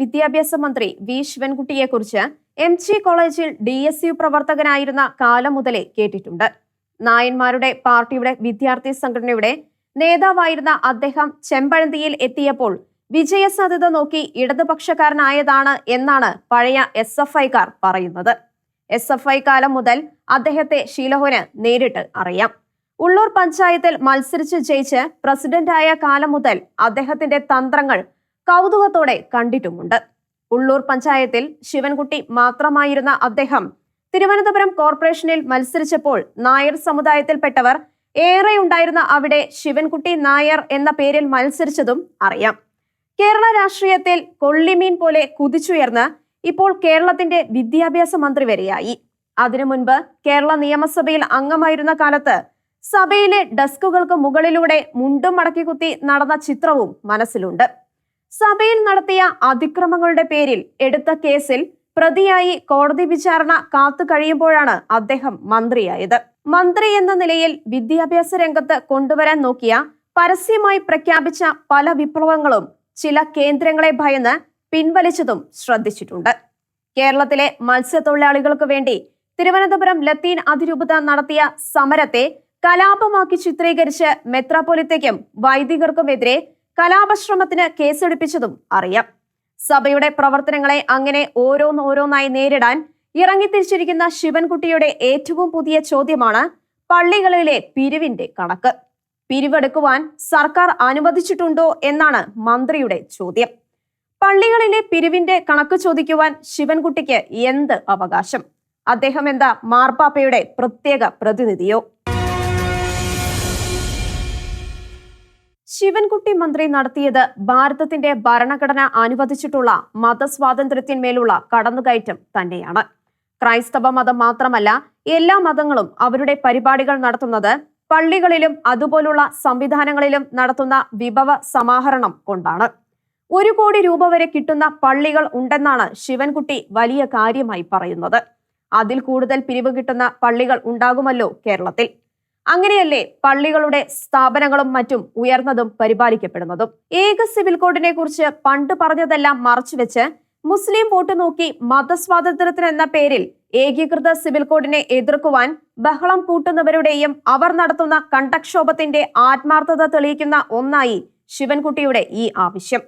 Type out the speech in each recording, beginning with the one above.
വിദ്യാഭ്യാസ മന്ത്രി വി ശിവൻകുട്ടിയെക്കുറിച്ച് എം ജി കോളേജിൽ ഡി എസ് യു പ്രവർത്തകനായിരുന്ന കാലം മുതലേ കേട്ടിട്ടുണ്ട്. നായന്മാരുടെ പാർട്ടിയുടെ വിദ്യാർത്ഥി സംഘടനയുടെ നേതാവായിരുന്ന അദ്ദേഹം ചെമ്പഴന്തിയിൽ എത്തിയപ്പോൾ വിജയസാധ്യത നോക്കി ഇടതുപക്ഷക്കാരനായതാണ് എന്നാണ് പഴയ എസ് എഫ് ഐക്കാർ പറയുന്നത്. എസ് എഫ് ഐ കാലം മുതൽ അദ്ദേഹത്തെ ഷീലഹോന് നേരിട്ട് അറിയാം. ഉള്ളൂർ പഞ്ചായത്തിൽ മത്സരിച്ച് ജയിച്ച് പ്രസിഡന്റായ കാലം മുതൽ അദ്ദേഹത്തിന്റെ തന്ത്രങ്ങൾ കൗതുകത്തോടെ കണ്ടിട്ടുമുണ്ട്. ഉള്ളൂർ പഞ്ചായത്തിൽ ശിവൻകുട്ടി മാത്രമായിരുന്ന അദ്ദേഹം തിരുവനന്തപുരം കോർപ്പറേഷനിൽ മത്സരിച്ചപ്പോൾ നായർ സമുദായത്തിൽപ്പെട്ടവർ ഏറെ ഉണ്ടായിരുന്ന അവിടെ ശിവൻകുട്ടി നായർ എന്ന പേരിൽ മത്സരിച്ചതും അറിയാം. കേരള രാഷ്ട്രീയത്തിൽ കൊള്ളിമീൻ പോലെ കുതിച്ചുയർന്ന് ഇപ്പോൾ കേരളത്തിന്റെ വിദ്യാഭ്യാസ മന്ത്രി വരെയായി. അതിനു മുൻപ് കേരള നിയമസഭയിൽ അംഗമായിരുന്ന കാലത്ത് സഭയിലെ ഡെസ്കുകൾക്ക് മുകളിലൂടെ മുണ്ടും മടക്കി കുത്തി നടന്ന ചിത്രവും മനസ്സിലുണ്ട്. സഭയിൽ നടത്തിയ അതിക്രമങ്ങളുടെ പേരിൽ എടുത്ത കേസിൽ പ്രതിയായി കോടതി വിചാരണ കാത്തു കഴിയുമ്പോഴാണ് അദ്ദേഹം മന്ത്രിയായത്. മന്ത്രി എന്ന നിലയിൽ വിദ്യാഭ്യാസ രംഗത്ത് കൊണ്ടുവരാൻ നോക്കിയ പരസ്യമായി പ്രഖ്യാപിച്ച പല വിപ്ലവങ്ങളും ചില കേന്ദ്രങ്ങളെ ഭയന്ന് പിൻവലിച്ചതും ശ്രദ്ധിച്ചിട്ടുണ്ട്. കേരളത്തിലെ മത്സ്യത്തൊഴിലാളികൾക്ക് വേണ്ടി തിരുവനന്തപുരം ലത്തീൻ അതിരൂപത നടത്തിയ സമരത്തെ കലാപമാക്കി ചിത്രീകരിച്ച് മെത്രാപ്പൊലിത്തയ്ക്കും വൈദികർക്കുമെതിരെ കലാപശ്രമത്തിന് കേസെടുപ്പിച്ചതും അറിയാം. സഭയുടെ പ്രവർത്തനങ്ങളെ അങ്ങനെ ഓരോന്നോരോന്നായി നേരിടാൻ ഇറങ്ങിത്തിരിച്ചിരിക്കുന്ന ശിവൻകുട്ടിയുടെ ഏറ്റവും പുതിയ ചോദ്യമാണ് പള്ളികളിലെ പിരിവിന്റെ കണക്ക്. പിരിവെടുക്കുവാൻ സർക്കാർ അനുവദിച്ചിട്ടുണ്ടോ എന്നാണ് മന്ത്രിയുടെ ചോദ്യം. പള്ളികളിലെ പിരിവിന്റെ കണക്ക് ചോദിക്കുവാൻ ശിവൻകുട്ടിക്ക് എന്ത് അവകാശം? അദ്ദേഹം എന്താ മാർപ്പാപ്പയുടെ പ്രത്യേക പ്രതിനിധിയോ? ശിവൻകുട്ടി മന്ത്രി നടത്തിയത് ഭാരതത്തിന്റെ ഭരണഘടന അനുവദിച്ചിട്ടുള്ള മതസ്വാതന്ത്ര്യത്തിന്മേലുള്ള കടന്നുകയറ്റം തന്നെയാണ്. ക്രൈസ്തവ മതം മാത്രമല്ല എല്ലാ മതങ്ങളും അവരുടെ പരിപാടികൾ നടത്തുന്നത് പള്ളികളിലും അതുപോലുള്ള സംവിധാനങ്ങളിലും നടത്തുന്ന വിഭവ സമാഹരണം കൊണ്ടാണ്. ഒരു കോടി രൂപ വരെ കിട്ടുന്ന പള്ളികൾ ഉണ്ടെന്നാണ് ശിവൻകുട്ടി വലിയ കാര്യമായി പറയുന്നത്. അതിൽ കൂടുതൽ പിരിവ് കിട്ടുന്ന പള്ളികൾ ഉണ്ടാകുമല്ലോ കേരളത്തിൽ. അങ്ങനെയല്ലേ പള്ളികളുടെ സ്ഥാപനങ്ങളും മറ്റും ഉയർന്നതും പരിപാലിക്കപ്പെടുന്നതും? ഏക സിവിൽ കോഡിനെ കുറിച്ച് പണ്ട് പറഞ്ഞതെല്ലാം മറച്ചുവെച്ച് മുസ്ലിം വോട്ട് നോക്കി മതസ്വാതന്ത്ര്യത്തിന് എന്ന പേരിൽ ഏകീകൃത സിവിൽ കോഡിനെ എതിർക്കുവാൻ ബഹളം കൂട്ടുന്നവരുടെയും അവർ നടത്തുന്ന കണ്ടക്ഷോഭത്തിന്റെ ആത്മാർത്ഥത തെളിയിക്കുന്ന ഒന്നായി ശിവൻകുട്ടിയുടെ ഈ ആവശ്യം.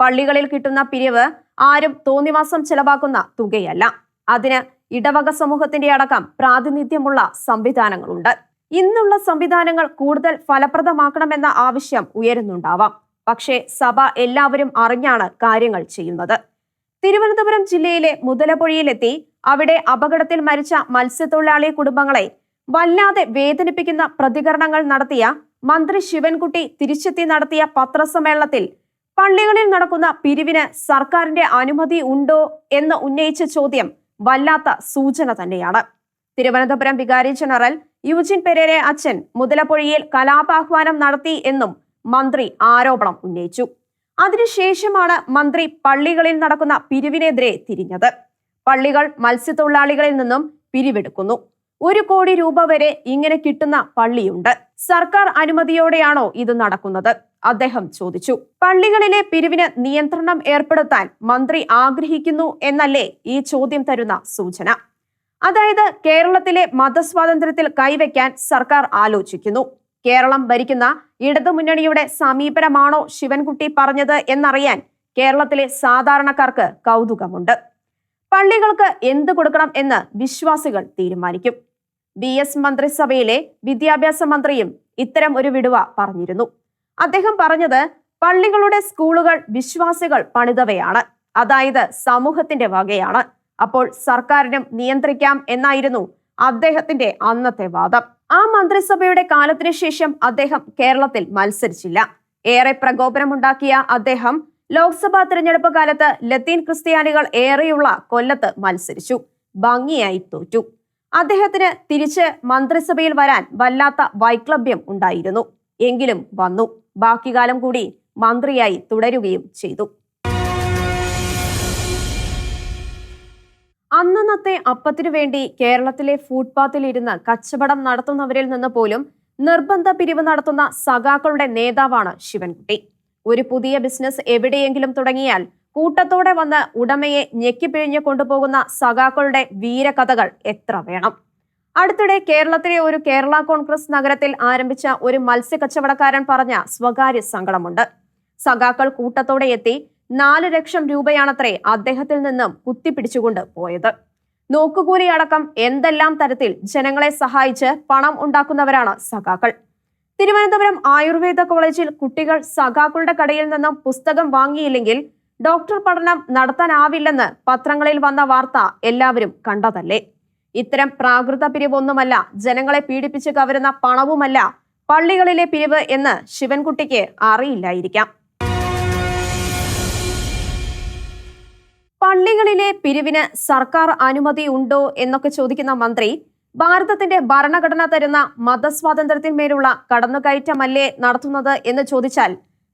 പള്ളികളിൽ കിട്ടുന്ന പിരിവ് ആരും തോന്നിവാസം ചെലവാക്കുന്ന തുകയല്ല. അതിന് ഇടവക സമൂഹത്തിന്റെ അടക്കം പ്രാതിനിധ്യമുള്ള സംവിധാനങ്ങളുണ്ട്. ഇന്നുള്ള സംവിധാനങ്ങൾ കൂടുതൽ ഫലപ്രദമാക്കണമെന്ന ആവശ്യം ഉയരുന്നുണ്ടാവാം. പക്ഷേ സഭ എല്ലാവരും അറിഞ്ഞാണ് കാര്യങ്ങൾ ചെയ്യുന്നത്. തിരുവനന്തപുരം ജില്ലയിലെ മുതലപ്പൊഴിയിലെത്തി അവിടെ അപകടത്തിൽ മരിച്ച മത്സ്യത്തൊഴിലാളി കുടുംബങ്ങളെ വല്ലാതെ വേദനിപ്പിക്കുന്ന പ്രതികരണങ്ങൾ നടത്തിയ മന്ത്രി ശിവൻകുട്ടി തിരിച്ചെത്തി നടത്തിയ പത്രസമ്മേളനത്തിൽ പള്ളികളിൽ നടക്കുന്ന പിരിവിന് സർക്കാരിന്റെ അനുമതി ഉണ്ടോ എന്ന് ഉന്നയിച്ച ചോദ്യം വല്ലാത്ത സൂചന തന്നെയാണ്. തിരുവനന്തപുരം വികാരി ജനറൽ യുജിൻ പെരേരെ അച്ഛൻ മുതലപ്പൊഴിയിൽ കലാപാഹ്വാനം നടത്തി എന്നും മന്ത്രി ആരോപണം ഉന്നയിച്ചു. അതിനുശേഷമാണ് മന്ത്രി പള്ളികളിൽ നടക്കുന്ന പിരിവിനെതിരെ തിരിഞ്ഞത്. പള്ളികൾ മത്സ്യത്തൊഴിലാളികളിൽ നിന്നും പിരിവെടുക്കുന്നു. ഒരു കോടി രൂപ വരെ ഇങ്ങനെ കിട്ടുന്ന പള്ളിയുണ്ട്. സർക്കാർ അനുമതിയോടെയാണോ ഇത് നടക്കുന്നത്? അദ്ദേഹം ചോദിച്ചു. പള്ളികളിലെ പിരിവിന് നിയന്ത്രണം ഏർപ്പെടുത്താൻ മന്ത്രി ആഗ്രഹിക്കുന്നു എന്നല്ലേ ഈ ചോദ്യം തരുന്ന സൂചന? അതായത് കേരളത്തിലെ മതസ്വാതന്ത്ര്യത്തിൽ കൈവയ്ക്കാൻ സർക്കാർ ആലോചിക്കുന്നു. കേരളം ഭരിക്കുന്ന ഇടതുമുന്നണിയുടെ സമീപനമാണോ ശിവൻകുട്ടി പറഞ്ഞത് എന്നറിയാൻ കേരളത്തിലെ സാധാരണക്കാർക്ക് കൗതുകമുണ്ട്. പള്ളികൾക്ക് എന്ത് കൊടുക്കണം എന്ന് വിശ്വാസികൾ തീരുമാനിക്കും. ബി എസ് മന്ത്രിസഭയിലെ വിദ്യാഭ്യാസ മന്ത്രിയും ഇത്തരം ഒരു വിടുവ പറഞ്ഞിരുന്നു. അദ്ദേഹം പറഞ്ഞത് പള്ളികളുടെ സ്കൂളുകൾ വിശ്വാസികൾ പണിതവയാണ്. അതായത് സമൂഹത്തിന്റെ വകയാണ്. അപ്പോൾ സർക്കാരിനും നിയന്ത്രിക്കാം എന്നായിരുന്നു അദ്ദേഹത്തിന്റെ അന്നത്തെ വാദം. ആ മന്ത്രിസഭയുടെ കാലത്തിന് ശേഷം അദ്ദേഹം കേരളത്തിൽ മത്സരിച്ചില്ല. ഏറെ പ്രകോപനമുണ്ടാക്കിയ അദ്ദേഹം ലോക്സഭാ തിരഞ്ഞെടുപ്പ് കാലത്ത് ലത്തീൻ ക്രിസ്ത്യാനികൾ ഏറെയുള്ള കൊല്ലത്ത് മത്സരിച്ചു. ഭംഗിയായി തോറ്റു. അദ്ദേഹത്തിന് തിരിച്ച് മന്ത്രിസഭയിൽ വരാൻ വല്ലാത്ത വൈക്ലഭ്യം ഉണ്ടായിരുന്നു. എങ്കിലും വന്നു. ബാക്കി കാലം കൂടി മന്ത്രിയായി തുടരുകയും ചെയ്തു. അന്നന്നത്തെ അപ്പത്തിനു വേണ്ടി കേരളത്തിലെ ഫുട്പാത്തിൽ ഇരുന്ന് കച്ചവടം നടത്തുന്നവരിൽ നിന്ന് പോലും നിർബന്ധ പിരിവ് നടത്തുന്ന സഖാക്കളുടെ നേതാവാണ് ശിവൻകുട്ടി. ഒരു പുതിയ ബിസിനസ് എവിടെയെങ്കിലും തുടങ്ങിയാൽ കൂട്ടത്തോടെ വന്ന് ഉടമയെ ഞെക്കിപ്പിഴിഞ്ഞു കൊണ്ടുപോകുന്ന സഖാക്കളുടെ വീരകഥകൾ എത്ര വേണം. അടുത്തിടെ കേരളത്തിലെ ഒരു കേരള കോൺഗ്രസ് നഗരത്തിൽ ആരംഭിച്ച ഒരു മത്സ്യ കച്ചവടക്കാരൻ പറഞ്ഞ സ്വകാര്യ സങ്കടമുണ്ട്. സഖാക്കൾ കൂട്ടത്തോടെ എത്തി നാല് ലക്ഷം രൂപയാണത്രേ അദ്ദേഹത്തിൽ നിന്നും കുത്തിപ്പിടിച്ചുകൊണ്ട് പോയത്. നോക്കുകൂലി അടക്കം എന്തെല്ലാം തരത്തിൽ ജനങ്ങളെ സഹായിച്ച് പണം ഉണ്ടാക്കുന്നവരാണ് സഖാക്കൾ. തിരുവനന്തപുരം ആയുർവേദ കോളേജിൽ കുട്ടികൾ സഖാക്കളുടെ കടയിൽ നിന്നും പുസ്തകം വാങ്ങിയില്ലെങ്കിൽ ഡോക്ടർ പഠനം നടത്താനാവില്ലെന്ന് പത്രങ്ങളിൽ വന്ന വാർത്ത എല്ലാവരും കണ്ടതല്ലേ? ഇത്തരം പ്രാകൃത പിരിവൊന്നുമല്ല ജനങ്ങളെ പീഡിപ്പിച്ച് കവരുന്ന പണവുമല്ല പള്ളികളിലെ പിരിവ് എന്ന് ശിവൻകുട്ടിക്ക് അറിയില്ലായിരിക്കാം. പള്ളികളിലെ പിരിവിന് സർക്കാർ അനുമതി ഉണ്ടോ എന്നൊക്കെ ചോദിക്കുന്ന മന്ത്രി ഭാരതത്തിന്റെ ഭരണഘടന തരുന്ന മതസ്വാതന്ത്ര്യത്തിന്മേലുള്ള കടന്നുകയറ്റമല്ലേ നടത്തുന്നത് എന്ന് ചോദിച്ചാൽ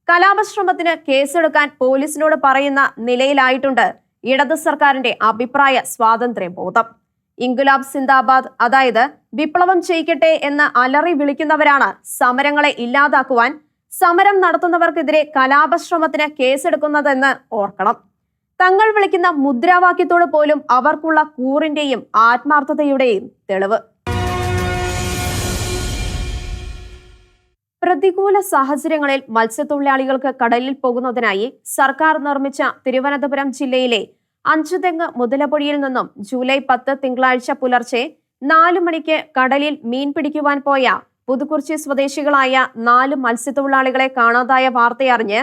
കലാപശ്രമത്തിന് കേസെടുക്കാൻ പോലീസിനോട് പറയുന്ന നിലയിലായിട്ടുണ്ട് ഇടത് സർക്കാരിന്റെ അഭിപ്രായ സ്വാതന്ത്ര്യ ബോധം ഇൻഗുലാബ് സിന്ദാബാദ് അതായത് വിപ്ലവം ചെയ്യിക്കട്ടെ എന്ന് അലറി വിളിക്കുന്നവരാണ് സമരങ്ങളെ ഇല്ലാതാക്കുവാൻ സമരം നടത്തുന്നവർക്കെതിരെ കലാപശ്രമത്തിന് കേസെടുക്കുന്നതെന്ന് ഓർക്കണം. തങ്ങൾ വിളിക്കുന്ന മുദ്രാവാക്യത്തോട് പോലും അവർക്കുള്ള കൂറിന്റെയും ആത്മാർത്ഥതയുടെയും തെളിവ്. പ്രതികൂല സാഹചര്യങ്ങളിൽ മത്സ്യത്തൊഴിലാളികൾക്ക് കടലിൽ പോകുന്നതിനായി സർക്കാർ നിർമ്മിച്ച തിരുവനന്തപുരം ജില്ലയിലെ അഞ്ചുതെങ്ങ് മുതലപ്പൊഴിയിൽ നിന്നും ജൂലൈ പത്ത് തിങ്കളാഴ്ച പുലർച്ചെ നാലു മണിക്ക് കടലിൽ മീൻ പിടിക്കുവാൻ പോയ പുതുക്കുറിച്ചി സ്വദേശികളായ നാല് മത്സ്യത്തൊഴിലാളികളെ കാണാതായ വാർത്തയറിഞ്ഞ്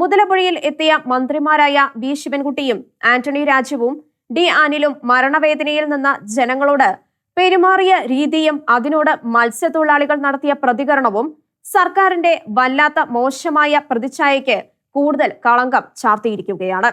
മുതലപ്പുഴയിൽ എത്തിയ മന്ത്രിമാരായ വി ശിവൻകുട്ടിയും ആന്റണി രാജുവും ഡി ആനിലും മരണവേദനയിൽ നിന്ന ജനങ്ങളോട് പെരുമാറിയ രീതിയും അതിനോട് മത്സ്യത്തൊഴിലാളികൾ നടത്തിയ പ്രതികരണവും സർക്കാരിന്റെ വല്ലാത്ത മോശമായ പ്രതിച്ഛായയ്ക്ക് കൂടുതൽ കളങ്കം ചാർത്തിയിരിക്കുകയാണ്.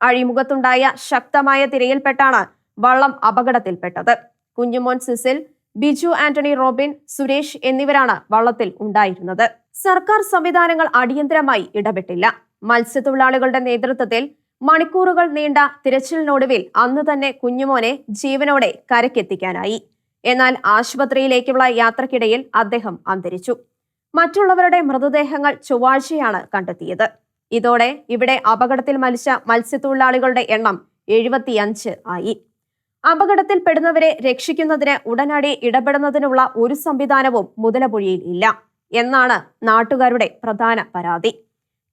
അഴിമുഖത്തുണ്ടായ ശക്തമായ തിരയിൽപ്പെട്ടാണ് വള്ളം അപകടത്തിൽപ്പെട്ടത്. കുഞ്ഞുമോൻ സിസിൽ ബിജു ആന്റണി റോബിൻ സുരേഷ് എന്നിവരാണ് വള്ളത്തിൽ ഉണ്ടായിരുന്നത്. സർക്കാർ സംവിധാനങ്ങൾ അടിയന്തരമായി ഇടപെട്ടില്ല. മത്സ്യത്തൊഴിലാളികളുടെ നേതൃത്വത്തിൽ മണിക്കൂറുകൾ നീണ്ട തിരച്ചിലിനൊടുവിൽ അന്ന് തന്നെ കുഞ്ഞുമോനെ ജീവനോടെ കരക്കെത്തിക്കാനായി എന്നാൽ ആശുപത്രിയിലേക്കുള്ള യാത്രക്കിടയിൽ അദ്ദേഹം അന്തരിച്ചു. മറ്റുള്ളവരുടെ മൃതദേഹങ്ങൾ ചൊവ്വാഴ്ചയാണ് കണ്ടെത്തിയത്. ഇതോടെ ഇവിടെ അപകടത്തിൽ മരിച്ച മത്സ്യത്തൊഴിലാളികളുടെ എണ്ണം എഴുപത്തിയഞ്ച് ആയി. അപകടത്തിൽ പെടുന്നവരെ രക്ഷിക്കുന്നതിന് ഉടനടി ഇടപെടുന്നതിനുള്ള ഒരു സംവിധാനവും മുതലപുഴയിൽ ഇല്ല എന്നാണ് നാട്ടുകാരുടെ പ്രധാന പരാതി.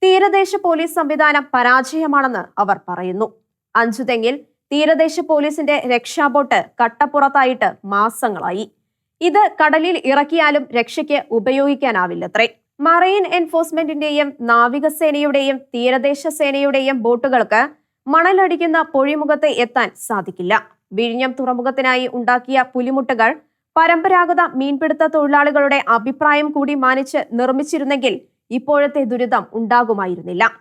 തീരദേശ പോലീസ് സംവിധാനം പരാജയമാണെന്ന് അവർ പറയുന്നു. അഞ്ചുതെങ്ങിൽ തീരദേശ പോലീസിന്റെ രക്ഷാബോട്ട് കട്ടപ്പുറത്തായിട്ട് മാസങ്ങളായി. ഇത് കടലിൽ ഇറക്കിയാലും രക്ഷയ്ക്ക് ഉപയോഗിക്കാനാവില്ലത്രേ. മറൈൻ എൻഫോഴ്സ്മെന്റിന്റെയും നാവികസേനയുടെയും തീരദേശ സേനയുടെയും ബോട്ടുകൾക്ക് മണലടിക്കുന്ന പൊഴിമുഖത്ത് എത്താൻ സാധിക്കില്ല. വിഴിഞ്ഞം തുറമുഖത്തിനായി ഉണ്ടാക്കിയ പുലിമുട്ടുകൾ പരമ്പരാഗത മീൻപിടുത്ത തൊഴിലാളികളുടെ അഭിപ്രായം കൂടി മാനിച്ച് നിർമ്മിച്ചിരുന്നെങ്കിൽ ഇപ്പോഴത്തെ ദുരിതം ഉണ്ടാകുമായിരുന്നില്ല.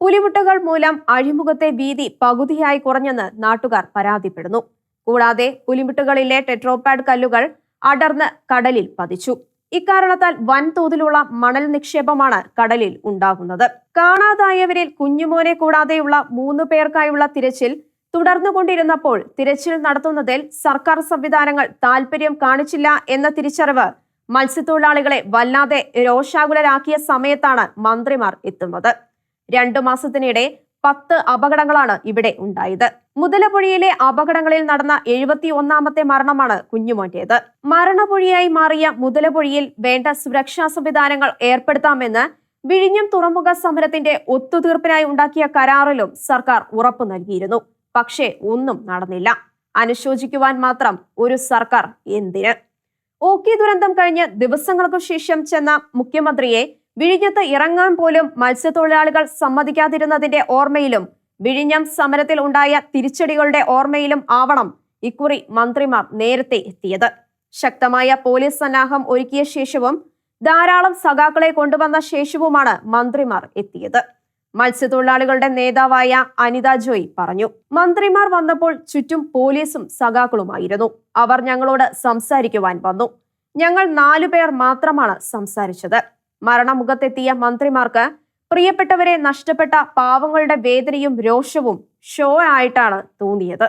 പുലിമുട്ടുകൾ മൂലം അഴിമുഖത്തെ വീതി പകുതിയായി കുറഞ്ഞെന്ന് നാട്ടുകാർ പരാതിപ്പെടുന്നു. കൂടാതെ പുലിമുട്ടുകളിലെ ടെട്രോപാഡ് കല്ലുകൾ അടർന്ന് കടലിൽ പതിച്ചു. ഇക്കാരണത്താൽ വൻതോതിലുള്ള മണൽ നിക്ഷേപമാണ് കടലിൽ ഉണ്ടാകുന്നത്. കാണാതായവരിൽ കുഞ്ഞുമോനെ കൂടാതെയുള്ള മൂന്നു പേർക്കായുള്ള തിരച്ചിൽ തുടർന്നുകൊണ്ടിരുന്നപ്പോൾ തിരച്ചിൽ നടത്തുന്നതിൽ സർക്കാർ സംവിധാനങ്ങൾ താൽപര്യം കാണിച്ചില്ല എന്ന തിരിച്ചറിവ് മത്സ്യത്തൊഴിലാളികളെ വല്ലാതെ രോഷാകുലരാക്കിയ സമയത്താണ് മന്ത്രിമാർ എത്തുന്നത്. രണ്ടു മാസത്തിനിടെ പത്ത് അപകടങ്ങളാണ് ഇവിടെ ഉണ്ടായത്. മുതലപുഴയിലെ അപകടങ്ങളിൽ നടന്ന എഴുപത്തി ഒന്നാമത്തെ മരണമാണ് കുഞ്ഞുമോറ്റേത് മരണപുഴയായി മാറിയ മുതലപുഴിയിൽ വേണ്ട സുരക്ഷാ സംവിധാനങ്ങൾ ഏർപ്പെടുത്താമെന്ന് വിഴിഞ്ഞം തുറമുഖ സമരത്തിന്റെ ഒത്തുതീർപ്പിനായി ഉണ്ടാക്കിയ കരാറിലും സർക്കാർ ഉറപ്പു നൽകിയിരുന്നു. പക്ഷേ ഒന്നും നടന്നില്ല. അനുശോചിക്കുവാൻ മാത്രം ഒരു സർക്കാർ എന്തിന്? ഓക്കി ദുരന്തം കഴിഞ്ഞ് ദിവസങ്ങൾക്കു ശേഷം ചെന്ന മുഖ്യമന്ത്രിയെ വിഴിഞ്ഞത്ത് ഇറങ്ങാൻ പോലും മത്സ്യത്തൊഴിലാളികൾ സമ്മതിക്കാതിരുന്നതിന്റെ ഓർമ്മയിലും വിഴിഞ്ഞം സമരത്തിൽ ഉണ്ടായ തിരിച്ചടികളുടെ ഓർമ്മയിലും ആവണം ഇക്കുറി മന്ത്രിമാർ നേരത്തെ എത്തിയത്. ശക്തമായ പോലീസ് സന്നാഹം ഒരുക്കിയ ശേഷവും ധാരാളം സഖാക്കളെ കൊണ്ടുവന്ന ശേഷവുമാണ് മന്ത്രിമാർ എത്തിയത്. മത്സ്യത്തൊഴിലാളികളുടെ നേതാവായ അനിത ജോയ് പറഞ്ഞു മന്ത്രിമാർ വന്നപ്പോൾ ചുറ്റും പോലീസും സഖാക്കളുമായിരുന്നു. അവർ ഞങ്ങളോട് സംസാരിക്കുവാൻ വന്നു. ഞങ്ങൾ നാലുപേർ മാത്രമാണ് സംസാരിച്ചത്. മരണമുഖത്തെത്തിയ മന്ത്രിമാർക്ക് പ്രിയപ്പെട്ടവരെ നഷ്ടപ്പെട്ട പാവങ്ങളുടെ വേദനയും രോഷവും ഷോ ആയിട്ടാണ് തോന്നിയത്.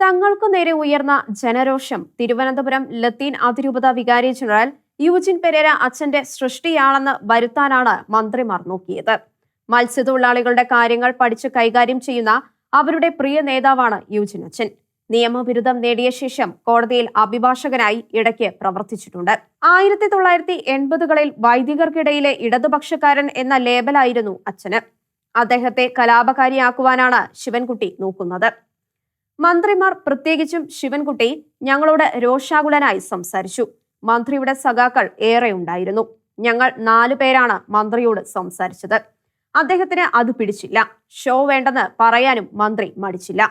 തങ്ങൾക്കു നേരെ ഉയർന്ന ജനരോഷം. തിരുവനന്തപുരം ലത്തീൻ അതിരൂപത വികാരി ജനറൽ യൂജിൻ പെരേര അച്ഛന്റെ സൃഷ്ടിയാണെന്ന് വരുത്താനാണ് മന്ത്രിമാർ നോക്കിയത്. മത്സ്യത്തൊഴിലാളികളുടെ കാര്യങ്ങൾ പഠിച്ച് കൈകാര്യം ചെയ്യുന്ന അവരുടെ പ്രിയ നേതാവാണ് യുജിൻ അച്ഛൻ. നിയമബിരുദം നേടിയ ശേഷം കോടതിയിൽ അഭിഭാഷകനായി ഇടയ്ക്ക് പ്രവർത്തിച്ചിട്ടുണ്ട്. ആയിരത്തി തൊള്ളായിരത്തി എൺപതുകളിൽ വൈദികർക്കിടയിലെ ഇടതുപക്ഷക്കാരൻ എന്ന ലേബലായിരുന്നു അച്ഛന്. അദ്ദേഹത്തെ കലാപകാരിയാക്കുവാനാണ് ശിവൻകുട്ടി നോക്കുന്നത്. മന്ത്രിമാർ പ്രത്യേകിച്ചും ശിവൻകുട്ടി ഞങ്ങളോട് രോഷാകുലനായി സംസാരിച്ചു. മന്ത്രിയുടെ സഖാക്കൾ ഏറെ ഉണ്ടായിരുന്നു. ഞങ്ങൾ നാലു പേരാണ് മന്ത്രിയോട് സംസാരിച്ചത്. അദ്ദേഹത്തിന് അത് പിടിച്ചില്ല. ഷോ വേണ്ടെന്ന് പറയാനും മന്ത്രി മടിച്ചില്ല.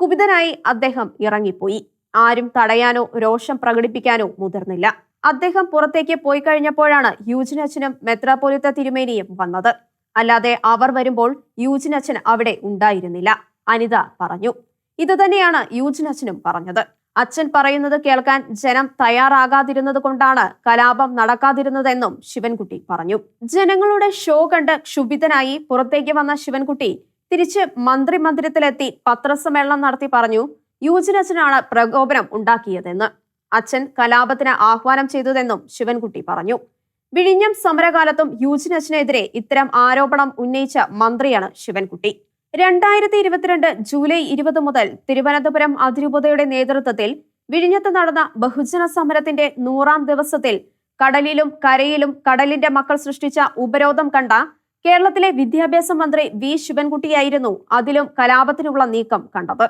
കുപിതനായി അദ്ദേഹം ഇറങ്ങിപ്പോയി. ആരും തടയാനോ രോഷം പ്രകടിപ്പിക്കാനോ മുതിർന്നില്ല. അദ്ദേഹം പുറത്തേക്ക് പോയി കഴിഞ്ഞപ്പോഴാണ് യൂജിനച്ചനും മെത്രാപോലിത്ത തിരുമേനിയും വന്നത്. അല്ലാതെ അവർ വരുമ്പോൾ യൂജിനച്ചൻ അവിടെ ഉണ്ടായിരുന്നില്ല. അനിത പറഞ്ഞു. ഇത് തന്നെയാണ് യൂജിനച്ചനും പറഞ്ഞത്. അച്ഛൻ പറയുന്നത് കേൾക്കാൻ ജനം തയ്യാറാകാതിരുന്നത് കൊണ്ടാണ് കലാപം നടക്കാതിരുന്നതെന്നും ശിവൻകുട്ടി പറഞ്ഞു. ജനങ്ങളുടെ ഷോ കണ്ട് ക്ഷുഭിതനായി പുറത്തേക്ക് വന്ന ശിവൻകുട്ടി തിരിച്ച് മന്ത്രി മന്ദിരത്തിലെത്തി പത്രസമ്മേളനം നടത്തി പറഞ്ഞു യൂജിനച്ഛനാണ് പ്രകോപനം ഉണ്ടാക്കിയതെന്ന്. അച്ഛൻ കലാപത്തിന് ആഹ്വാനം ചെയ്തതെന്നും ശിവൻകുട്ടി പറഞ്ഞു. വിഴിഞ്ഞം സമരകാലത്തും യൂജിനച്ഛനെതിരെ ഇത്തരം ആരോപണം ഉന്നയിച്ച മന്ത്രിയാണ് ശിവൻകുട്ടി. രണ്ടായിരത്തി ഇരുപത്തിരണ്ട് ജൂലൈ ഇരുപത് മുതൽ തിരുവനന്തപുരം അതിരൂപതയുടെ നേതൃത്വത്തിൽ വിഴിഞ്ഞത്ത് നടന്ന ബഹുജന സമരത്തിന്റെ നൂറാം ദിവസത്തിൽ കടലിലും കരയിലും കടലിന്റെ മക്കൾ സൃഷ്ടിച്ച ഉപരോധം കണ്ട കേരളത്തിലെ വിദ്യാഭ്യാസ മന്ത്രി വി ശിവൻകുട്ടിയായിരുന്നു അതിലും കലാപത്തിനുള്ള നീക്കം കണ്ടത്.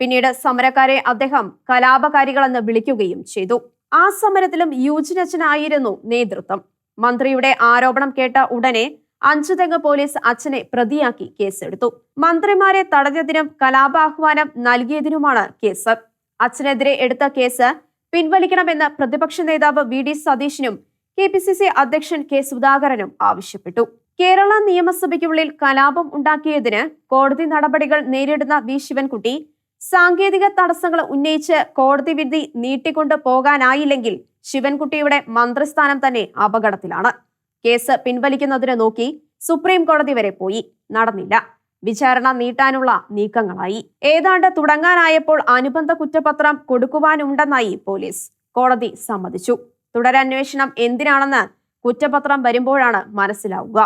പിന്നീട് സമരക്കാരെ അദ്ദേഹം കലാപകാരികളെന്ന് വിളിക്കുകയും ചെയ്തു. ആ സമരത്തിലും യൂജിനച്ചനായിരുന്നു നേതൃത്വം. മന്ത്രിയുടെ ആരോപണം കേട്ട ഉടനെ അഞ്ചുതെങ്ങ് പോലീസ് അച്ഛനെ പ്രതിയാക്കി കേസെടുത്തു. മന്ത്രിമാരെ തടഞ്ഞതിനും കലാപാഹ്വാനം നൽകിയതിനുമാണ് കേസ്. അച്ഛനെതിരെ എടുത്ത കേസ് പിൻവലിക്കണമെന്ന് പ്രതിപക്ഷ നേതാവ് വി ഡി സതീശനും കെ പി സി സി അധ്യക്ഷൻ കെ സുധാകരനും ആവശ്യപ്പെട്ടു. കേരള നിയമസഭയ്ക്കുള്ളിൽ കലാപം ഉണ്ടാക്കിയതിന് കോടതി നടപടികൾ നേരിടുന്ന വി ശിവൻകുട്ടി സാങ്കേതിക തടസ്സങ്ങൾ ഉന്നയിച്ച് കോടതി വിധി നീട്ടിക്കൊണ്ടു പോകാനായില്ലെങ്കിൽ ശിവൻകുട്ടിയുടെ മന്ത്രിസ്ഥാനം തന്നെ അപകടത്തിലാണ്. കേസ് പിൻവലിക്കുന്നതിന് നോക്കി സുപ്രീം കോടതി വരെ പോയി. നടന്നില്ല. വിചാരണ നീട്ടാനുള്ള നീക്കങ്ങളായി. ഏതാണ്ട് തുടങ്ങാനായപ്പോൾ അനുബന്ധ കുറ്റപത്രം കൊടുക്കുവാനുണ്ടെന്നായി പോലീസ് കോടതി സമ്മതിച്ചു. തുടരന്വേഷണം എന്തിനാണെന്ന് കുറ്റപത്രം വരുമ്പോഴാണ് മനസ്സിലാവുക.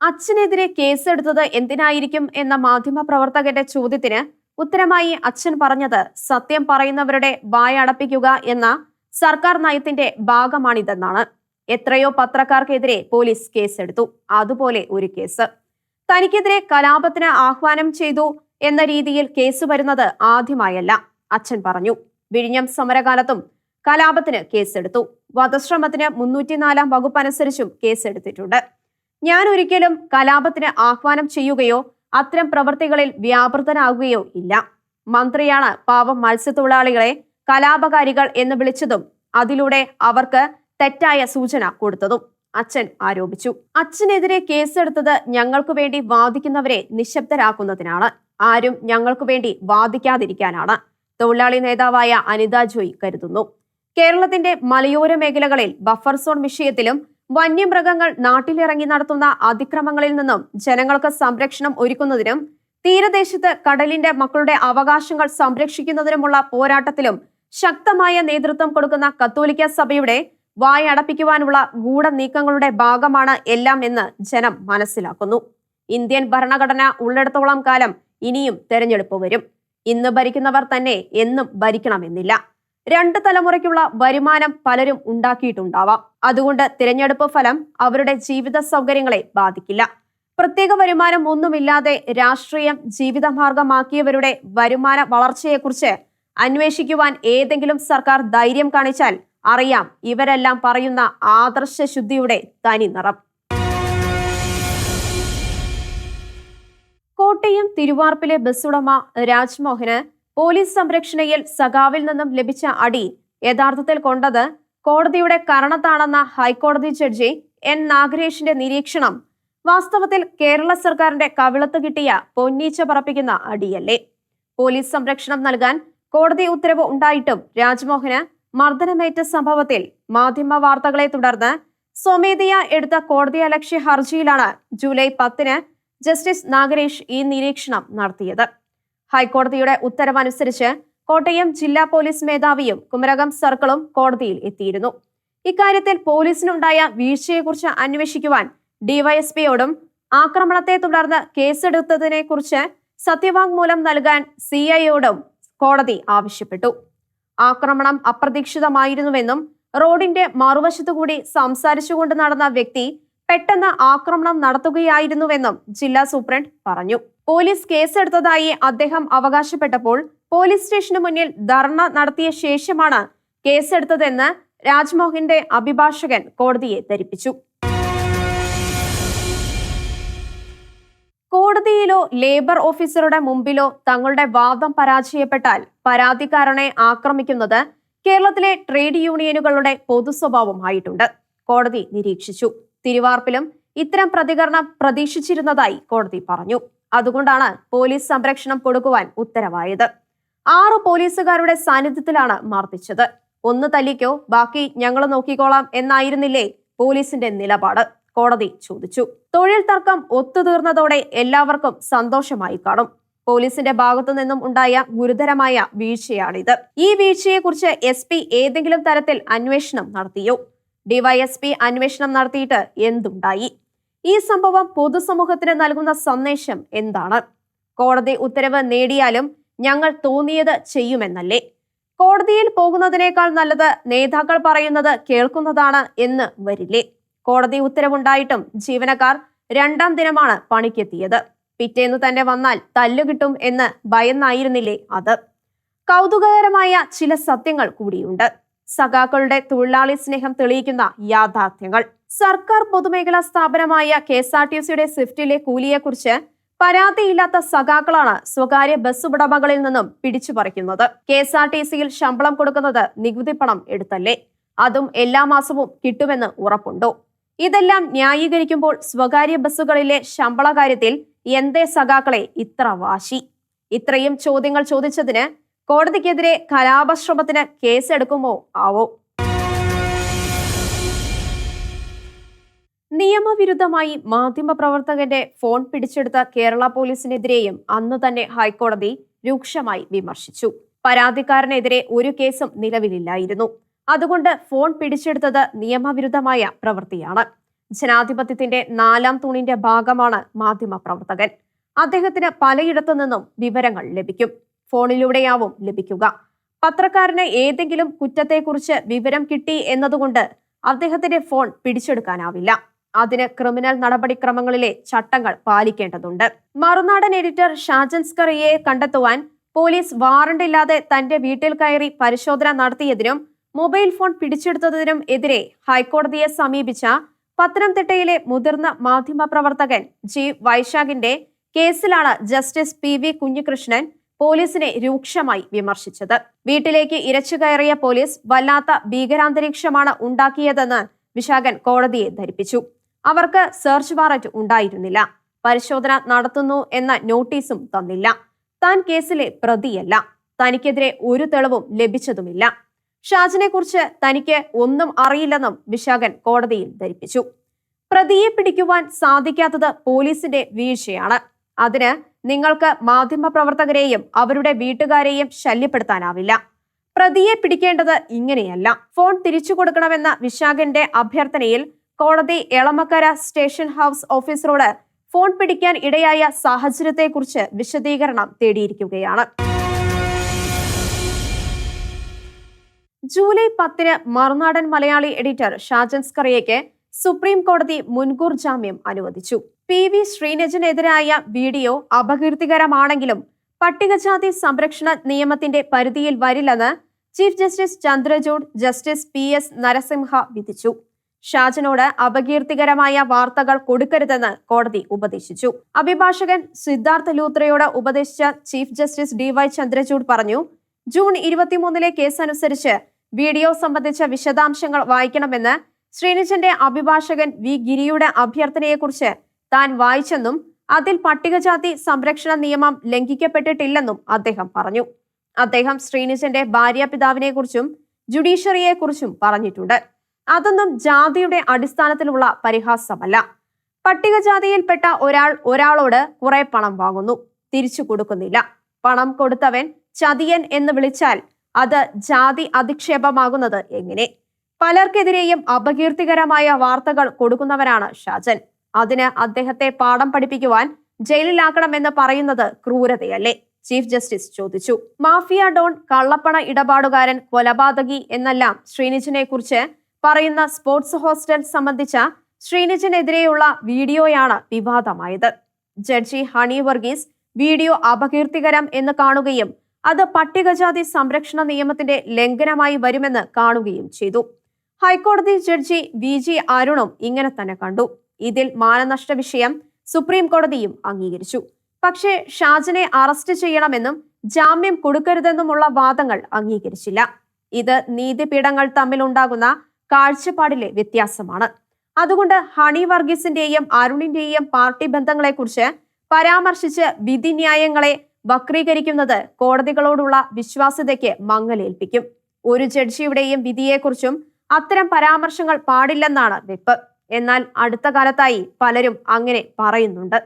അച്ഛനെതിരെ കേസെടുത്തത് എന്തിനായിരിക്കും എന്ന മാധ്യമ പ്രവർത്തകന്റെ ചോദ്യത്തിന് ഉത്തരമായി അച്ഛൻ പറഞ്ഞത് സത്യം പറയുന്നവരുടെ വായടപ്പിക്കുക എന്ന സർക്കാർ നയത്തിന്റെ ഭാഗമാണിതെന്നാണ്. എത്രയോ പത്രക്കാർക്കെതിരെ പോലീസ് കേസെടുത്തു. അതുപോലെ ഒരു കേസ്. തനിക്കെതിരെ കലാപത്തിന് ആഹ്വാനം ചെയ്തു എന്ന രീതിയിൽ കേസ് വരുന്നത് ആദ്യമായല്ല അച്ഛൻ പറഞ്ഞു. വിഴിഞ്ഞം സമരകാലത്തും കലാപത്തിന് കേസെടുത്തു. വധശ്രമത്തിന് മുന്നൂറ്റിനാലാം വകുപ്പ് അനുസരിച്ചും കേസെടുത്തിട്ടുണ്ട്. ഞാൻ ഒരിക്കലും കലാപത്തിന് ആഹ്വാനം ചെയ്യുകയോ അത്തരം പ്രവൃത്തികളിൽ വ്യാപൃതനാകുകയോ ഇല്ല. മന്ത്രിയാണ് പാവം മത്സ്യത്തൊഴിലാളികളെ കലാപകാരികൾ എന്ന് വിളിച്ചതും അതിലൂടെ അവർക്ക് തെറ്റായ സൂചന കൊടുത്തതും അച്ഛൻ ആരോപിച്ചു. അച്ഛനെതിരെ കേസെടുത്തത് ഞങ്ങൾക്കു വേണ്ടി വാദിക്കുന്നവരെ നിശബ്ദരാക്കുന്നതിനാണ്. ആരും ഞങ്ങൾക്കു വേണ്ടി വാദിക്കാതിരിക്കാനാണ്. തൊഴിലാളി നേതാവായ അനിത ജോയ് കരുതുന്നു. കേരളത്തിന്റെ മലയോര മേഖലകളിൽ ബഫർ സോൺ വിഷയത്തിലും വന്യമൃഗങ്ങൾ നാട്ടിലിറങ്ങി നടത്തുന്ന അതിക്രമങ്ങളിൽ നിന്നും ജനങ്ങൾക്ക് സംരക്ഷണം ഒരുക്കുന്നതിനും തീരദേശത്ത് കടലിന്റെ മക്കളുടെ അവകാശങ്ങൾ സംരക്ഷിക്കുന്നതിനുമുള്ള പോരാട്ടത്തിലും ശക്തമായ നേതൃത്വം കൊടുക്കുന്ന കത്തോലിക്ക സഭയുടെ വായടപ്പിക്കുവാനുള്ള ഗൂഢനീക്കങ്ങളുടെ ഭാഗമാണ് എല്ലാം എന്ന് ജനം മനസ്സിലാക്കുന്നു. ഇന്ത്യൻ ഭരണഘടന ഉള്ളിടത്തോളം കാലം ഇനിയും തെരഞ്ഞെടുപ്പ് വരും. ഇന്ന് ഭരിക്കുന്നവർ തന്നെ എന്നും ഭരിക്കണമെന്നില്ല. രണ്ട് തലമുറയ്ക്കുള്ള വരുമാനം പലരും ഉണ്ടാക്കിയിട്ടുണ്ടാവാം. അതുകൊണ്ട് തിരഞ്ഞെടുപ്പ് ഫലം അവരുടെ ജീവിത സൗകര്യങ്ങളെ ബാധിക്കില്ല. പ്രത്യേക വരുമാനം ഒന്നുമില്ലാതെ രാഷ്ട്രീയം ജീവിതമാർഗമാക്കിയവരുടെ വരുമാന വളർച്ചയെക്കുറിച്ച് അന്വേഷിക്കുവാൻ ഏതെങ്കിലും സർക്കാർ ധൈര്യം കാണിച്ചാൽ അറിയാം ഇവരെല്ലാം പറയുന്ന ആദർശ ശുദ്ധിയുടെ തനി നിറം. കോട്ടയം തിരുവാർപ്പിലെ ബസ് ഉടമ രാജ്മോഹന് പോലീസ് സംരക്ഷണയിൽ സഖാവിൽ നിന്നും ലഭിച്ച അടി യഥാർത്ഥത്തിൽ കൊണ്ടത് കോടതിയുടെ കരണത്താണെന്ന ഹൈക്കോടതി ജഡ്ജി എൻ നാഗരേഷിന്റെ നിരീക്ഷണം. വാസ്തവത്തിൽ കേരള സർക്കാരിന്റെ കവിളത്ത് കിട്ടിയ പൊന്നീച്ച പറപ്പിക്കുന്ന അടിയല്ലേ? പോലീസ് സംരക്ഷണം നൽകാൻ കോടതി ഉത്തരവ് ഉണ്ടായിട്ടും രാജ്മോഹന് മർദ്ദനമേറ്റ സംഭവത്തിൽ മാധ്യമ വാർത്തകളെ തുടർന്ന് സ്വമേധയ എടുത്ത കോടതിയലക്ഷ്യ ഹർജിയിലാണ് ജൂലൈ പത്തിന് ജസ്റ്റിസ് നാഗരേഷ് ഈ നിരീക്ഷണം നടത്തിയത്. ഹൈക്കോടതിയുടെ ഉത്തരവനുസരിച്ച് കോട്ടയം ജില്ലാ പോലീസ് മേധാവിയും കുമരകം സർക്കിളും കോടതിയിൽ എത്തിയിരുന്നു. ഇക്കാര്യത്തിൽ പോലീസിനുണ്ടായ വീഴ്ചയെക്കുറിച്ച് അന്വേഷിക്കുവാൻ ഡിവൈഎസ്പിയോടും ആക്രമണത്തെ തുടർന്ന് കേസെടുത്തതിനെക്കുറിച്ച് സത്യവാങ്മൂലം നൽകാൻ സി ഐയോടും കോടതി ആവശ്യപ്പെട്ടു. ആക്രമണം അപ്രതീക്ഷിതമായിരുന്നുവെന്നും റോഡിന്റെ മറുവശത്തുകൂടി സംസാരിച്ചുകൊണ്ട് നടന്ന വ്യക്തി പെട്ടെന്ന് ആക്രമണം നടത്തുകയായിരുന്നുവെന്നും ജില്ലാ സൂപ്രണ്ട് പറഞ്ഞു. പോലീസ് കേസെടുത്തതായി അദ്ദേഹം അവകാശപ്പെട്ടപ്പോൾ പോലീസ് സ്റ്റേഷന് മുന്നിൽ ധർണ നടത്തിയ ശേഷമാണ് കേസെടുത്തതെന്ന് രാജ്മോഹന്റെ അഭിഭാഷകൻ കോടതിയെ ധരിപ്പിച്ചു. കോടതിയിലോ ലേബർ ഓഫീസറുടെ മുമ്പിലോ തങ്ങളുടെ വാദം പരാജയപ്പെട്ടാൽ പരാതിക്കാരനെ ആക്രമിക്കുന്നത് കേരളത്തിലെ ട്രേഡ് യൂണിയനുകളുടെ പൊതു സ്വഭാവമായിട്ടുണ്ട്. കോടതി നിരീക്ഷിച്ചു. തിരുവാർപ്പിലും ഇത്തരം പ്രതികരണം പ്രതീക്ഷിച്ചിരുന്നതായി കോടതി പറഞ്ഞു. അതുകൊണ്ടാണ് പോലീസ് സംരക്ഷണം കൊടുക്കുവാൻ ഉത്തരവായത്. ആറു പോലീസുകാരുടെ സാന്നിധ്യത്തിലാണ് മർദ്ദിച്ചത്. ഒന്ന് തല്ലിക്കോ ബാക്കി ഞങ്ങൾ നോക്കിക്കോളാം എന്നായിരുന്നില്ലേ പോലീസിന്റെ നിലപാട്. കോടതി ചോദിച്ചു. തൊഴിൽ തർക്കം ഒത്തുതീർന്നതോടെ എല്ലാവർക്കും സന്തോഷമായി കാണും. പോലീസിന്റെ ഭാഗത്തു നിന്നും ഉണ്ടായ ഗുരുതരമായ വീഴ്ചയാണിത്. ഈ വീഴ്ചയെക്കുറിച്ച് എസ് പി ഏതെങ്കിലും തരത്തിൽ അന്വേഷണം നടത്തിയോ? ഡിവൈഎസ്പി അന്വേഷണം നടത്തിയിട്ട് എന്തുണ്ടായി? ഈ സംഭവം പൊതുസമൂഹത്തിന് നൽകുന്ന സന്ദേശം എന്താണ്? കോടതി ഉത്തരവ് നേടിയാലും ഞങ്ങൾ തോന്നിയത് ചെയ്യുമെന്നല്ലേ? കോടതിയിൽ പോകുന്നതിനേക്കാൾ നല്ലത് നേതാക്കൾ പറയുന്നത് കേൾക്കുന്നതാണ് എന്ന് വരില്ലേ? കോടതി ഉത്തരവുണ്ടായിട്ടും ജീവനക്കാർ രണ്ടാം ദിനമാണ് പണിക്കെത്തിയത്. പിറ്റേന്ന് തന്നെ വന്നാൽ തല്ലുകിട്ടും എന്ന് ഭയന്നായിരുന്നില്ലേ അത്? കൗതുകകരമായ ചില സത്യങ്ങൾ കൂടിയുണ്ട്. സഖാക്കളുടെ തൊഴിലാളി സ്നേഹം തെളിയിക്കുന്ന യാഥാർത്ഥ്യങ്ങൾ. സർക്കാർ പൊതുമേഖലാ സ്ഥാപനമായ കെ എസ് ആർ ടി സിയുടെ സ്വിഫ്റ്റിലെ കൂലിയെക്കുറിച്ച് പരാതിയില്ലാത്ത സഖാക്കളാണ് സ്വകാര്യ ബസ് ഉടമകളിൽ നിന്നും പിടിച്ചു പറിക്കുന്നത്. കെ എസ് ആർ ടി സിയിൽ ശമ്പളം കൊടുക്കുന്നത് നികുതി പണം എടുത്തല്ലേ? അതും എല്ലാ മാസവും കിട്ടുമെന്ന് ഉറപ്പുണ്ടോ? ഇതെല്ലാം ന്യായീകരിക്കുമ്പോൾ സ്വകാര്യ ബസ്സുകളിലെ ശമ്പള കാര്യത്തിൽ എന്തേ സഖാക്കളെ ഇത്ര വാശി? ഇത്രയും ചോദ്യങ്ങൾ ചോദിച്ചതിന് കോടതിക്കെതിരെ കലാപശ്രമത്തിന് കേസെടുക്കുമോ ആവോ? നിയമവിരുദ്ധമായി മാധ്യമപ്രവർത്തകന്റെ ഫോൺ പിടിച്ചെടുത്ത കേരള പോലീസിനെതിരെയും അന്ന് തന്നെ ഹൈക്കോടതി രൂക്ഷമായി വിമർശിച്ചു. പരാതിക്കാരനെതിരെ ഒരു കേസും നിലവിലില്ലായിരുന്നു. അതുകൊണ്ട് ഫോൺ പിടിച്ചെടുത്തത് നിയമവിരുദ്ധമായ പ്രവൃത്തിയാണ്. ജനാധിപത്യത്തിന്റെ നാലാം തൂണിന്റെ ഭാഗമാണ് മാധ്യമ പ്രവർത്തകൻ അദ്ദേഹത്തിന് പലയിടത്തു നിന്നും വിവരങ്ങൾ ലഭിക്കും. ഫോണിലൂടെയാവും ലഭിക്കുക. പത്രക്കാരന് ഏതെങ്കിലും കുറ്റത്തെക്കുറിച്ച് വിവരം കിട്ടി എന്നതുകൊണ്ട് അദ്ദേഹത്തിന്റെ ഫോൺ പിടിച്ചെടുക്കാനാവില്ല. അതിന് ക്രിമിനൽ നടപടിക്രമങ്ങളിലെ ചട്ടങ്ങൾ പാലിക്കേണ്ടതുണ്ട്. മറുനാടൻ എഡിറ്റർ ഷാജൻ സ്കറിയെ കണ്ടെത്തുവാൻ പോലീസ് വാറണ്ട് ഇല്ലാതെ തന്റെ വീട്ടിൽ കയറി പരിശോധന നടത്തിയതിനും മൊബൈൽ ഫോൺ പിടിച്ചെടുത്തതിനും എതിരെ ഹൈക്കോടതിയെ സമീപിച്ച പത്തനംതിട്ടയിലെ മുതിർന്ന മാധ്യമപ്രവർത്തകൻ ജി വൈശാഖിന്റെ കേസിലാണ് ജസ്റ്റിസ് പി വി കുഞ്ഞികൃഷ്ണൻ പോലീസിനെ രൂക്ഷമായി വിമർശിച്ചത്. വീട്ടിലേക്ക് ഇരച്ചു കയറിയ പോലീസ് വല്ലാത്ത ഭീകരാന്തരീക്ഷമാണ് ഉണ്ടാക്കിയതെന്ന് വിശാഖൻ കോടതിയെ ധരിപ്പിച്ചു. അവർക്ക് സെർച്ച് വാറന്റ് ഉണ്ടായിരുന്നില്ല. പരിശോധന നടത്തുന്നു എന്ന നോട്ടീസും തന്നില്ല. താൻ കേസിലെ പ്രതിയല്ല. തനിക്കെതിരെ ഒരു തെളിവും ലഭിച്ചതുമില്ല. ഷാജിനെ കുറിച്ച് തനിക്ക് ഒന്നും അറിയില്ലെന്നും വിശാഖൻ കോടതിയിൽ ധരിപ്പിച്ചു. പ്രതിയെ പിടിക്കുവാൻ സാധിക്കാത്തത് പോലീസിന്റെ വീഴ്ചയാണ്. അതിന് നിങ്ങൾക്ക് മാധ്യമപ്രവർത്തകരെയും അവരുടെ വീട്ടുകാരെയും ശല്യപ്പെടുത്താനാവില്ല. പ്രതിയെ പിടിക്കേണ്ടത് ഇങ്ങനെയല്ല. ഫോൺ തിരിച്ചു കൊടുക്കണമെന്ന വിശാഖന്റെ അഭ്യർത്ഥനയിൽ കോടതി എളമക്കര സ്റ്റേഷൻ ഹൗസ് ഓഫീസറോട് ഫോൺ പിടിക്കാൻ ഇടയായ സാഹചര്യത്തെക്കുറിച്ച് വിശദീകരണം തേടിയിരിക്കുകയാണ്. ജൂലൈ പത്തിന് മറുനാടൻ മലയാളി എഡിറ്റർ ഷാജൻ സ്കറിയയ്ക്ക് സുപ്രീം കോടതി മുൻകൂർ ജാമ്യം അനുവദിച്ചു. പി വി ശ്രീനജനെതിരായ വീഡിയോ അപകീർത്തികരമാണെങ്കിലും പട്ടികജാതി സംരക്ഷണ നിയമത്തിന്റെ പരിധിയിൽ വരില്ലെന്ന് chief justice Chandrachud justice P S Narasimha വിധിച്ചു. ഷാജനോട് അപകീർത്തികരമായ വാർത്തകൾ കൊടുക്കരുതെന്ന് കോടതി ഉപദേശിച്ചു. അഭിഭാഷകൻ സിദ്ധാർത്ഥ ലൂത്രയോട് ഉപദേശിച്ച chief justice D Y Chandrachud പറഞ്ഞു ജൂൺ ഇരുപത്തിമൂന്നിലെ കേസ് അനുസരിച്ച് വീഡിയോ സംബന്ധിച്ച വിശദാംശങ്ങൾ വായിക്കണമെന്ന് ശ്രീനിജന്റെ അഭിഭാഷകൻ വി ഗിരിയുടെ അഭ്യർത്ഥനയെക്കുറിച്ച് താൻ വായിച്ചെന്നും അതിൽ പട്ടികജാതി സംരക്ഷണ നിയമം ലംഘിക്കപ്പെട്ടിട്ടില്ലെന്നും അദ്ദേഹം പറഞ്ഞു. അദ്ദേഹം ശ്രീനിജന്റെ ഭാര്യാപിതാവിനെ കുറിച്ചും ജുഡീഷ്യറിയെക്കുറിച്ചും പറഞ്ഞിട്ടുണ്ട്. അതൊന്നും ജാതിയുടെ അടിസ്ഥാനത്തിലുള്ള പരിഹാസമല്ല. പട്ടികജാതിയിൽപ്പെട്ട ഒരാൾ ഒരാളോട് കുറെ പണം വാങ്ങുന്നു. തിരിച്ചു കൊടുക്കുന്നില്ല. പണം കൊടുത്തവൻ ചതിയൻ എന്ന് വിളിച്ചാൽ അത് ജാതി അധിക്ഷേപമാകുന്നത് എങ്ങനെ? പലർക്കെതിരെയും അപകീർത്തികരമായ വാർത്തകൾ കൊടുക്കുന്നവരാണ് ഷാജൻ. അതിന് അദ്ദേഹത്തെ പാഠം പഠിപ്പിക്കുവാൻ ജയിലിലാക്കണമെന്ന് പറയുന്നത് ക്രൂരതയല്ലേ? ചീഫ് ജസ്റ്റിസ് ചോദിച്ചു. മാഫിയ ഡോൺ കള്ളപ്പണ ഇടപാടുകാരൻ കൊലപാതകി എന്നെല്ലാം ശ്രീനിജിനെ കുറിച്ച് പറയുന്ന സ്പോർട്സ് ഹോസ്റ്റൽ സംബന്ധിച്ച ശ്രീനിജിനെതിരെയുള്ള വീഡിയോയാണ് വിവാദമായത്. ജഡ്ജി ഹണി വർഗീസ് വീഡിയോ അപകീർത്തികരം എന്ന് കാണുകയും അത് പട്ടികജാതി സംരക്ഷണ നിയമത്തിന്റെ ലംഘനമായി വരുമെന്ന് കാണുകയും ചെയ്തു. ഹൈക്കോടതി ജഡ്ജി വി ജി അരുണും ഇങ്ങനെ തന്നെ കണ്ടു. ഇതിൽ മാനനഷ്ട വിഷയം സുപ്രീം കോടതിയും അംഗീകരിച്ചു. പക്ഷേ ഷാജിനെ അറസ്റ്റ് ചെയ്യണമെന്നും ജാമ്യം കൊടുക്കരുതെന്നുമുള്ള വാദങ്ങൾ അംഗീകരിച്ചില്ല. ഇത് നീതിപീഠങ്ങൾ തമ്മിലുണ്ടാകുന്ന കാഴ്ചപ്പാടിലെ വ്യത്യാസമാണ്. അതുകൊണ്ട് ഹണി വർഗീസിന്റെയും അരുണിന്റെയും പാർട്ടി ബന്ധങ്ങളെക്കുറിച്ച് പരാമർശിച്ച് വിധിന്യായങ്ങളെ വക്രീകരിക്കുന്നത് കോടതികളോടുള്ള വിശ്വാസ്യതയ്ക്ക് മങ്ങലേൽപ്പിക്കും. ഒരു ജഡ്ജിയുടെയും വിധിയെക്കുറിച്ചും അത്തരം പരാമർശങ്ങൾ പാടില്ലെന്നാണ് വെപ്പ്. എന്നാൽ അടുത്ത കാലത്തായി പലരും അങ്ങനെ പറയുന്നുണ്ട്.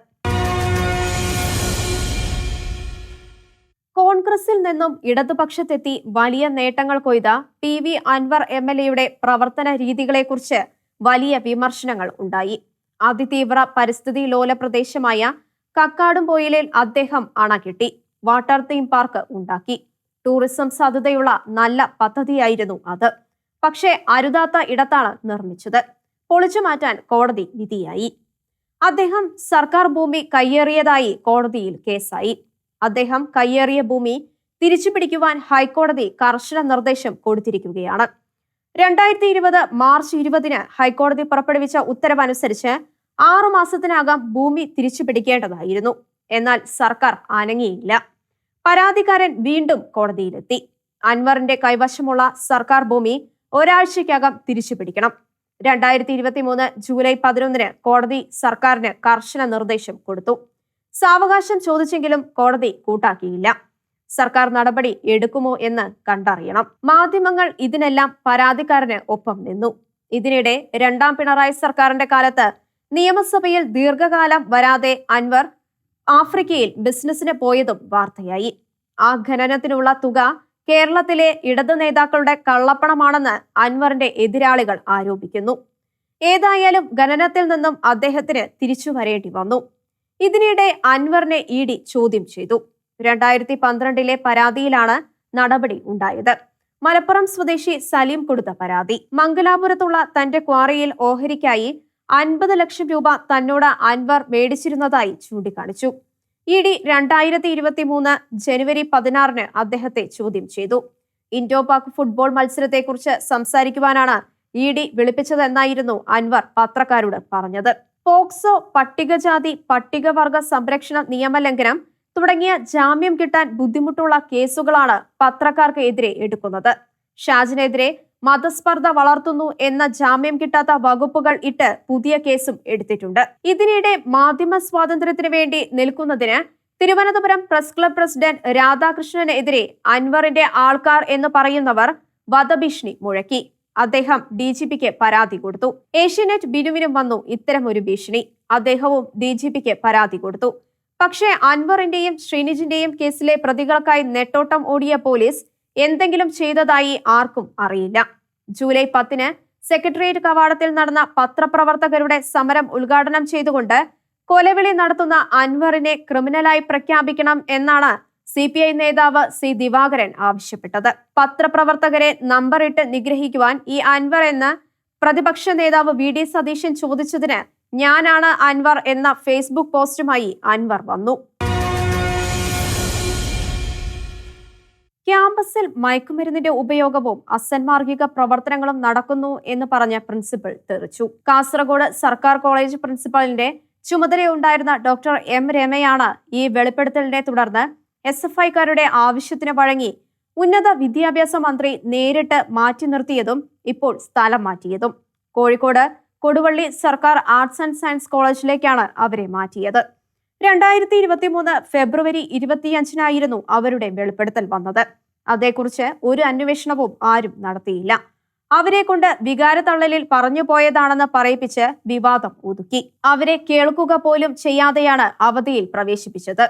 കോൺഗ്രസിൽ നിന്നും ഇടതുപക്ഷത്തെത്തി വലിയ നേട്ടങ്ങൾ കൊയ്ത P V Anvar M L എയുടെ പ്രവർത്തന രീതികളെക്കുറിച്ച് വലിയ വിമർശനങ്ങൾ ഉണ്ടായി. അതിതീവ്ര പരിസ്ഥിതി ലോല പ്രദേശമായ കക്കാടുംപൊയിലിൽ അദ്ദേഹം അണകെട്ടി. വാട്ടർ തീം പാർക്ക് ഉണ്ടാക്കി. ടൂറിസം സാധ്യതയുള്ള നല്ല പദ്ധതിയായിരുന്നു അത്. പക്ഷേ അരുതാത്ത ഇടത്താണ് നിർമ്മിച്ചത്. പൊളിച്ചു മാറ്റാൻ കോടതി വിധിയായി. അദ്ദേഹം സർക്കാർ ഭൂമി കയ്യേറിയതായി കോടതിയിൽ കേസായി. അദ്ദേഹം കയ്യേറിയ ഭൂമി തിരിച്ചു പിടിക്കുവാൻ ഹൈക്കോടതി കർശന നിർദ്ദേശം കൊടുത്തിരിക്കുകയാണ്. രണ്ടായിരത്തി ഇരുപത് മാർച്ച് ഇരുപതിന് ഹൈക്കോടതി പുറപ്പെടുവിച്ച ഉത്തരവനുസരിച്ച് ആറു മാസത്തിനകം ഭൂമി തിരിച്ചുപിടിക്കേണ്ടതായിരുന്നു എന്നാൽ സർക്കാർ അനങ്ങിയില്ല. പരാതിക്കാരൻ വീണ്ടും കോടതിയിലെത്തി. അൻവറിന്റെ കൈവശമുള്ള സർക്കാർ ഭൂമി ഒരാഴ്ചയ്ക്കകം തിരിച്ചുപിടിക്കണം രണ്ടായിരത്തി ഇരുപത്തി മൂന്ന് ജൂലൈ പതിനൊന്നിന് കോടതി സർക്കാരിന് കർശന നിർദ്ദേശം കൊടുത്തു. സാവകാശം ചോദിച്ചെങ്കിലും കോടതി കൂട്ടാക്കിയില്ല. സർക്കാർ നടപടി എടുക്കുമോ എന്ന് കണ്ടറിയണം. മാധ്യമങ്ങൾ ഇതിനെല്ലാം പരാതിക്കാരന് ഒപ്പം നിന്നു. ഇതിനിടെ രണ്ടാം പിണറായി സർക്കാരിന്റെ കാലത്ത് നിയമസഭയിൽ ദീർഘകാലം വരാതെ അൻവർ ആഫ്രിക്കയിൽ ബിസിനസിന് പോയതും വാർത്തയായി. ആ ഖനനത്തിനുള്ള തുക കേരളത്തിലെ ഇടതു നേതാക്കളുടെ കള്ളപ്പണമാണെന്ന് അൻവറിന്റെ എതിരാളികൾ ആരോപിക്കുന്നു. ഏതായാലും ഖനനത്തിൽ നിന്നും അദ്ദേഹത്തിന് തിരിച്ചു വരേണ്ടി വന്നു. ഇതിനിടെ അൻവറിനെ ഇ ഡി ചോദ്യം ചെയ്തു. രണ്ടായിരത്തി പന്ത്രണ്ടിലെ പരാതിയിലാണ് നടപടി ഉണ്ടായത്. മലപ്പുറം സ്വദേശി സലീം കൊടുത്ത പരാതി. മംഗലാപുരത്തുള്ള തന്റെ ക്വാറിയിൽ ഓഹരിക്കായി അൻപത് ലക്ഷം രൂപ തന്നോട് അൻവർ മേടിച്ചിരുന്നതായി ചൂണ്ടിക്കാണിച്ചു. ഇ ഡി രണ്ടായിരത്തി ഇരുപത്തി മൂന്ന് ജനുവരി പതിനാറിന് അദ്ദേഹത്തെ ചോദ്യം ചെയ്തു. ഇൻഡോ പാക് ഫുട്ബോൾ മത്സരത്തെക്കുറിച്ച് സംസാരിക്കുവാനാണ് ഇ ഡി വിളിപ്പിച്ചതെന്നായിരുന്നു അൻവർ പത്രക്കാരോട് പറഞ്ഞത്. പോക്സോ പട്ടികജാതി പട്ടികവർഗ സംരക്ഷണ നിയമലംഘനം തുടങ്ങിയ ജാമ്യം കിട്ടാൻ ബുദ്ധിമുട്ടുള്ള കേസുകളാണ് പത്രക്കാർക്ക് എതിരെ എടുക്കുന്നത്. ഷാജിനെതിരെ മതസ്പർദ്ധ വളർത്തുന്നു എന്ന ജാമ്യം കിട്ടാത്ത വകുപ്പുകൾ ഇട്ട് പുതിയ കേസും എടുത്തിട്ടുണ്ട്. ഇതിനിടെ മാധ്യമ സ്വാതന്ത്ര്യത്തിന് വേണ്ടി നിൽക്കുന്നതിന് തിരുവനന്തപുരം പ്രസ് ക്ലബ് പ്രസിഡന്റ് രാധാകൃഷ്ണനെതിരെ അൻവറിന്റെ ആൾക്കാർ എന്ന് പറയുന്നവർ വധഭീഷണി മുഴക്കി. അദ്ദേഹം ഡി ജി പിക്ക് പരാതി കൊടുത്തു. ഏഷ്യനെറ്റ് ബിനുവിനും വന്നു ഇത്തരം ഒരു ഭീഷണി. അദ്ദേഹവും ഡി ജി പിക്ക് പരാതി കൊടുത്തു. പക്ഷേ അൻവറിന്റെയും ശ്രീനിജിന്റെയും കേസിലെ പ്രതികൾക്കായി നെട്ടോട്ടം ഓടിയ പോലീസ് എന്തെങ്കിലും ചെയ്തതായി ആർക്കും അറിയില്ല. ജൂലൈ പത്തിന് സെക്രട്ടേറിയറ്റ് കവാടത്തിൽ നടന്ന പത്രപ്രവർത്തകരുടെ സമരം ഉദ്ഘാടനം ചെയ്തുകൊണ്ട് കൊലവിളി നടത്തുന്ന അൻവറിനെ ക്രിമിനലായി പ്രഖ്യാപിക്കണം എന്നാണ് സി പി ഐ നേതാവ് സി ദിവാകരൻ ആവശ്യപ്പെട്ടത്. പത്രപ്രവർത്തകരെ നമ്പറിട്ട് നിഗ്രഹിക്കുവാൻ ഈ അൻവർ എന്ന് പ്രതിപക്ഷ നേതാവ് വി ഡി സതീശൻ ചോദിച്ചതിന് ഞാനാണ് അൻവർ എന്ന ഫേസ്ബുക്ക് പോസ്റ്റുമായി അൻവർ വന്നു. ക്യാമ്പസിൽ മയക്കുമരുന്നിന്റെ ഉപയോഗവും അസന്മാർഗിക പ്രവർത്തനങ്ങളും നടക്കുന്നു എന്ന് പറഞ്ഞ പ്രിൻസിപ്പൽ തെറിച്ചു. കാസർഗോഡ് സർക്കാർ കോളേജ് പ്രിൻസിപ്പലിന്റെ ചുമതലയുണ്ടായിരുന്ന ഡോക്ടർ എം രമയാണ് ഈ വെളിപ്പെടുത്തലിനെ തുടർന്ന് എസ് എഫ് ഐക്കാരുടെ ആവശ്യത്തിന് വഴങ്ങി ഉന്നത വിദ്യാഭ്യാസ മന്ത്രി നേരിട്ട് മാറ്റി നിർത്തിയതും ഇപ്പോൾ സ്ഥലം മാറ്റിയതും. കോഴിക്കോട് കൊടുവള്ളി സർക്കാർ ആർട്സ് ആൻഡ് സയൻസ് കോളേജിലേക്കാണ് അവരെ മാറ്റിയത്. രണ്ടായിരത്തി ഇരുപത്തി മൂന്ന് ഫെബ്രുവരി ഇരുപത്തിയഞ്ചിനായിരുന്നു അവരുടെ വെളിപ്പെടുത്തൽ വന്നത്. അതേക്കുറിച്ച് ഒരു അന്വേഷണവും ആരും നടത്തിയില്ല. അവരെ കൊണ്ട് വികാരത്തള്ളലിൽ പറഞ്ഞു പോയതാണെന്ന് പറയിപ്പിച്ച് വിവാദം ഒതുക്കി. അവരെ കേൾക്കുക പോലും ചെയ്യാതെയാണ് അവധിയിൽ പ്രവേശിപ്പിച്ചത്.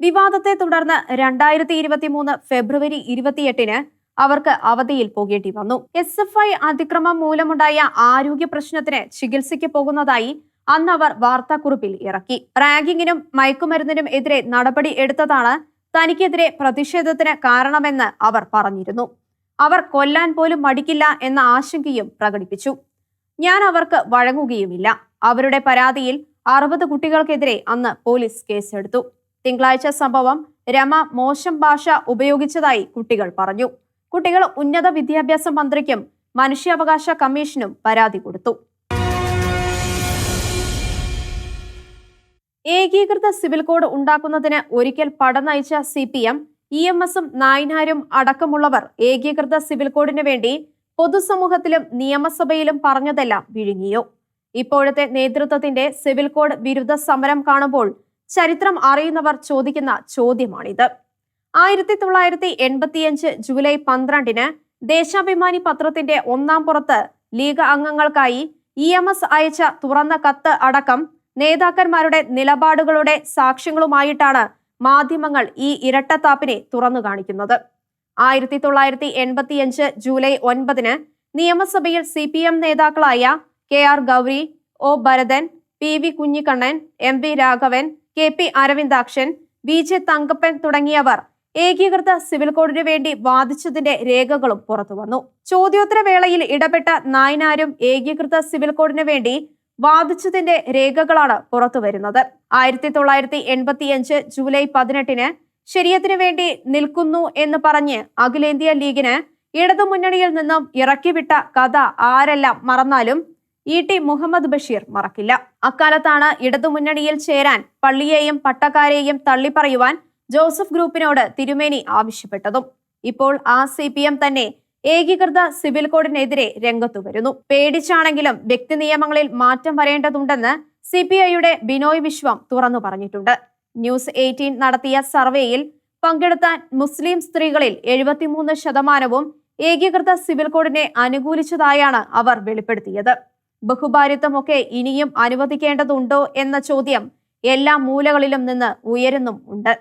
വിവാദത്തെ തുടർന്ന് രണ്ടായിരത്തി ഇരുപത്തി മൂന്ന് ഫെബ്രുവരി ഇരുപത്തിയെട്ടിന് അവർക്ക് അവധിയിൽ പോകേണ്ടി വന്നു. എസ് എഫ് ഐ അതിക്രമം മൂലമുണ്ടായ ആരോഗ്യ പ്രശ്നത്തിന് ചികിത്സയ്ക്ക് പോകുന്നതായി അന്ന് അവർ വാർത്താക്കുറിപ്പിൽ ഇറക്കി. റാഗിങ്ങിനും മയക്കുമരുന്നിനും എതിരെ നടപടി എടുത്തതാണ് തനിക്കെതിരെ പ്രതിഷേധത്തിന് കാരണമെന്ന് അവർ പറഞ്ഞിരുന്നു. അവർ കൊല്ലാൻ പോലും മടിക്കില്ല എന്ന ആശങ്കയും പ്രകടിപ്പിച്ചു. ഞാൻ അവർക്ക് വഴങ്ങുകയുമില്ല. അവരുടെ പരാതിയിൽ അറുപത് കുട്ടികൾക്കെതിരെ അന്ന് പോലീസ് കേസെടുത്തു. തിങ്കളാഴ്ച സംഭവം രമ മോശം ഭാഷ ഉപയോഗിച്ചതായി കുട്ടികൾ പറഞ്ഞു. കുട്ടികൾ ഉന്നത വിദ്യാഭ്യാസ മന്ത്രിക്കും മനുഷ്യാവകാശ കമ്മീഷനും പരാതി കൊടുത്തു. ഏകീകൃത സിവിൽ കോഡ് ഉണ്ടാക്കുന്നതിന് ഒരിക്കൽ പടനയിച്ച C P M E M എസും നായനാരും അടക്കമുള്ളവർ ഏകീകൃത സിവിൽ കോഡിന് വേണ്ടി പൊതുസമൂഹത്തിലും നിയമസഭയിലും പറഞ്ഞതെല്ലാം വിഴുങ്ങിയോ? ഇപ്പോഴത്തെ നേതൃത്വത്തിന്റെ സിവിൽ കോഡ് വിരുദ്ധ സമരം കാണുമ്പോൾ ചരിത്രം അറിയുന്നവർ ചോദിക്കുന്ന ചോദ്യമാണിത്. ആയിരത്തി തൊള്ളായിരത്തി എൺപത്തിയഞ്ച് ജൂലൈ പന്ത്രണ്ടിന് ദേശാഭിമാനി പത്രത്തിന്റെ ഒന്നാം പുറത്ത് ലീഗ് അംഗങ്ങൾക്കായി ഇ എം എസ് അയച്ച തുറന്ന കത്ത് അടക്കം നേതാക്കന്മാരുടെ നിലപാടുകളുടെ സാക്ഷ്യങ്ങളുമായിട്ടാണ് മാധ്യമങ്ങൾ ഈ ഇരട്ടത്താപ്പിനെ തുറന്നു കാണിക്കുന്നത്. ആയിരത്തി തൊള്ളായിരത്തി എൺപത്തിയഞ്ച് ജൂലൈ ഒൻപതിന് നിയമസഭയിൽ സി പി എം നേതാക്കളായ K R Gouri O Bharathan P V Kunhikannan M V Raghavan K P Aravindakshan V J Thankappan തുടങ്ങിയവർ ഏകീകൃത സിവിൽ കോഡിനു വേണ്ടി വാദിച്ചതിന്റെ രേഖകളും പുറത്തുവന്നു. ചോദ്യോത്തര വേളയിൽ ഇടപെട്ട നായനാരും ഏകീകൃത സിവിൽ കോഡിനു വേണ്ടി വാദിച്ചതിന്റെ രേഖകളാണ് പുറത്തുവരുന്നത് ആയിരത്തി തൊള്ളായിരത്തി എൺപത്തിയഞ്ച് ജൂലൈ പതിനെട്ടിന് ശരീരത്തിനു വേണ്ടി നിൽക്കുന്നു എന്ന് പറഞ്ഞ് അഖിലേന്ത്യാ ലീഗിന് ഇടതുമുന്നണിയിൽ നിന്നും ഇറക്കിവിട്ട കഥ ആരെല്ലാം മറന്നാലും ഇ ടി മുഹമ്മദ് ബഷീർ മറക്കില്ല. അക്കാലത്താണ് ഇടതുമുന്നണിയിൽ ചേരാൻ പള്ളിയെയും പട്ടക്കാരെയും തള്ളിപ്പറയുവാൻ ജോസഫ് ഗ്രൂപ്പിനോട് തിരുമേനി ആവശ്യപ്പെട്ടതും. ഇപ്പോൾ ആ സി തന്നെ ഏകീകൃത സിവിൽ കോഡിനെതിരെ രംഗത്തു വരുന്നു. പേടിച്ചാണെങ്കിലും വ്യക്തി നിയമങ്ങളിൽ മാറ്റം വരേണ്ടതുണ്ടെന്ന് സി പി ഐയുടെ ബിനോയ് വിശ്വം തുറന്നു പറഞ്ഞിട്ടുണ്ട്. ന്യൂസ് എയ്റ്റീൻ നടത്തിയ സർവേയിൽ പങ്കെടുത്ത മുസ്ലിം സ്ത്രീകളിൽ എഴുപത്തിമൂന്ന് ശതമാനവും ഏകീകൃത സിവിൽ കോഡിനെ അനുകൂലിച്ചതായാണ് അവർ വെളിപ്പെടുത്തിയത്. ബഹുഭാരിത്വമൊക്കെ ഇനിയും അനുവദിക്കേണ്ടതുണ്ടോ എന്ന ചോദ്യം എല്ലാ മൂലകളിലും നിന്ന് ഉയരുന്നും ഉണ്ട്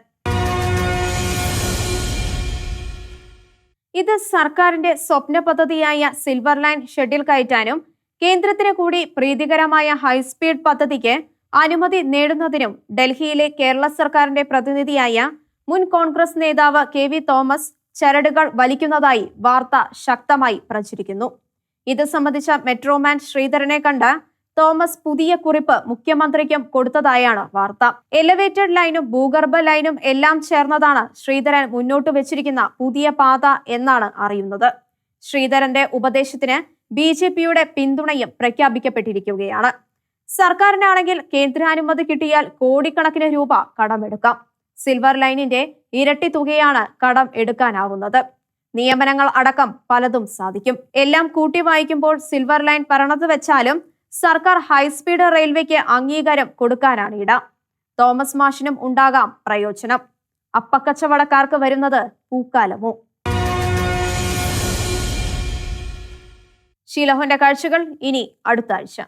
ഇത് സർക്കാരിന്റെ സ്വപ്ന പദ്ധതിയായ സിൽവർ ലൈൻ ഷെഡിൽ കയറ്റാനും കേന്ദ്രത്തിന് കൂടി പ്രീതികരമായ ഹൈസ്പീഡ് പദ്ധതിക്ക് അനുമതി നേടുന്നതിനും ഡൽഹിയിലെ കേരള സർക്കാരിന്റെ പ്രതിനിധിയായ മുൻ കോൺഗ്രസ് നേതാവ് കെ വി തോമസ് ചരടുകൾ വലിക്കുന്നതായി വാർത്ത ശക്തമായി പ്രചരിക്കുന്നു. ഇത് സംബന്ധിച്ച മെട്രോമാൻ ശ്രീധരനെ കണ്ട് തോമസ് പുതിയ കുറിപ്പ് മുഖ്യമന്ത്രിക്കും കൊടുത്തതായാണ് വാർത്ത. എലിവേറ്റഡ് ലൈനും ഭൂഗർഭ ലൈനും എല്ലാം ചേർന്നതാണ് ശ്രീധരൻ മുന്നോട്ട് വെച്ചിരിക്കുന്ന പുതിയ പാത എന്നാണ് അറിയുന്നത്. ശ്രീധരന്റെ ഉപദേശത്തിന് ബി ജെ പിയുടെ പിന്തുണയും പ്രഖ്യാപിക്കപ്പെട്ടിരിക്കുകയാണ്. സർക്കാരിനാണെങ്കിൽ കേന്ദ്രാനുമതി കിട്ടിയാൽ കോടിക്കണക്കിന് രൂപ കടമെടുക്കാം. സിൽവർ ലൈനിന്റെ ഇരട്ടി തുകയാണ് കടം എടുക്കാനാവുന്നത്. നിയമനങ്ങൾ അടക്കം പലതും സാധിക്കും. എല്ലാം കൂട്ടി വായിക്കുമ്പോൾ സിൽവർ ലൈൻ പറഞ്ഞത് വെച്ചാലും സർക്കാർ ഹൈസ്പീഡ് റെയിൽവേക്ക് അംഗീകാരം കൊടുക്കാനാണ് ഇട. തോമസ് മാഷിനും ഉണ്ടാകാം പ്രയോജനം. അപ്പക്കച്ചവടക്കാർക്ക് വരുന്നത് പൂക്കാലമോ? ഷീലഹോന്റെ കാഴ്ചകൾ ഇനി അടുത്ത ആഴ്ച.